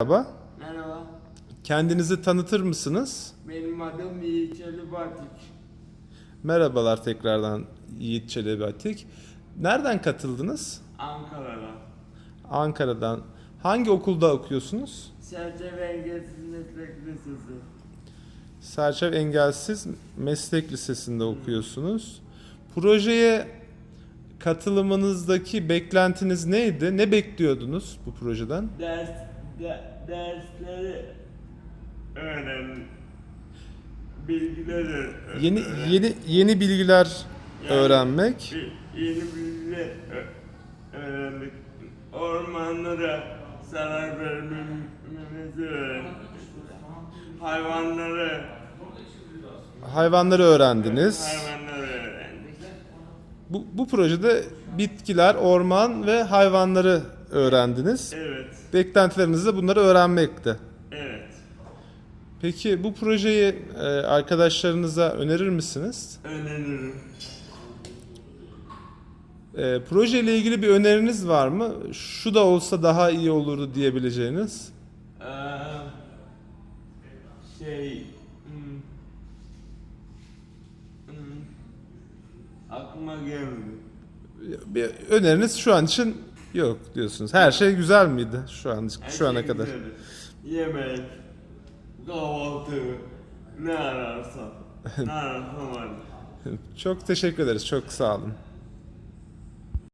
Merhaba. Merhaba, Kendinizi tanıtır mısınız? benim adım Yiğit Ali Batik. Merhabalar tekrardan Yiğit Çelebi Atik. Nereden katıldınız? Ankara'da. Ankara'dan. Hangi okulda okuyorsunuz? Serçe ve Engelsiz Meslek Lisesi. Serçev Engelsiz Meslek Lisesi'nde okuyorsunuz. Projeye katılımınızdaki beklentiniz neydi? Ne bekliyordunuz bu projeden? Ders, de, dersleri öğren. Bilgileri ö- Yeni öğren. yeni yeni bilgiler Yani öğrenmek. bir- Yeni bilgiler ö- öğrendik. Ormanlara zarar vermemizi öğrendik. Hayvanları, Hayvanları öğrendiniz. hayvanları öğrendik. Bu, bu projede bitkiler, orman ve hayvanları öğrendiniz. Evet, Beklentileriniz de bunları öğrenmekti. evet. Peki bu projeyi e, arkadaşlarınıza önerir misiniz? Öneririm. E, proje ile ilgili bir öneriniz var mı? Şu da olsa daha iyi olurdu diyebileceğiniz. Ee, şey hmm, hmm, aklıma gelmedi. Bir öneriniz şu an için yok diyorsunuz. Her şey güzel miydi şu an Her şu ana şey kadar? güzeldi. Yemek, kahvaltı, ne ararsan. ne ararsan var. Çok teşekkür ederiz. Çok sağ olun.